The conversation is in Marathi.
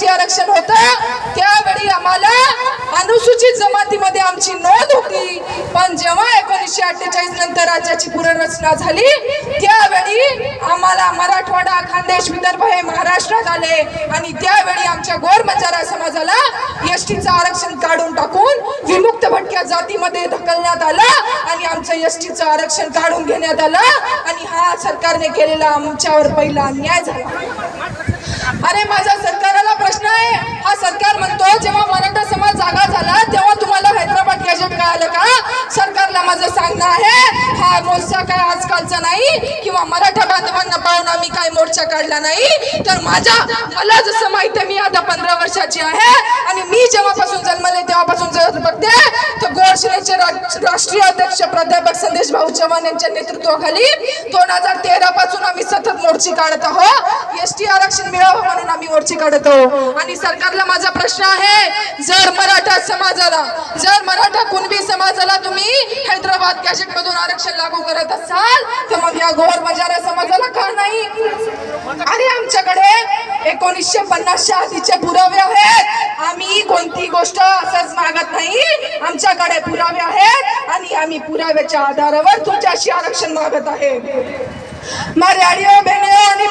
एसटी आरक्षण होतं. त्यावेळी आम्हाला अनुसूचित जमातीमध्ये आमची नोंद होती. पण जेव्हा एकोणीसशे अठ्ठेचाळीस नंतर राज्याची पुनर्रचना झाली त्यावेळी आम्हाला मराठवाडा खानदेश विदर्भ हे महाराष्ट्रात आले. आणि त्यावेळी आमच्या गोर समाजाला एसटीचं आरक्षण काढून टाकून विमुक्त भटक्या जातीमध्ये ढकलण्यात आलं आणि आमचं एसटीचं आरक्षण काढून घेण्यात आलं. आणि हा सरकारने केलेला आमच्यावर पहिला अन्याय झाला. अरे माझा सरकारला प्रश्न आहे हा सरकार म्हणतो जेव्हा मराठा समाज जागा झाला तेव्हा तुम्हाला हैदराबाद गॅजेट कळालं का सरकारला माझं सांगणं आहे हा मोर्चा काय आजकालचा नाही किंवा मराठा बांधवांना पाहून आम्ही काय मोर्चा काढला नाही तर माझ्या मला जसं माहिती आहे मी आता पंधरा वर्षाची आहे आणि मी जेव्हापासून जन्मले तेव्हापासून जर बघते तर गोडशिलेचे राष्ट्रीय अध्यक्ष प्राध्यापक संदेश भाऊ चव्हाण यांच्या नेतृत्वाखाली दोन हजार तेरा पासून आम्ही सतत मोर्चे काढत आहोत एस टी आरक्षण मिळावं म्हणून आम्ही मोर्चे काढत आहोत. आणि सरकारला माझा प्रश्न आहे जर मराठा समाजाला जर मराठा कुणबी समाजाला तुम्ही कॅशेट मधून आरक्षण लागू करत असाल तर मग या गोर बंजारा समाजाला का नाही. आणि आमच्याकडे एकोणीसशे पन्नासच्या आधीचे पुरावे आहेत. आम्ही कोणती गोष्ट असंच मागत नाही. आमच्याकडे पुरावे आहेत आणि आम्ही पुराव्याच्या आधारावर तुमच्याशी आरक्षण मागत आहे. मर्यादियो बहनियों आणि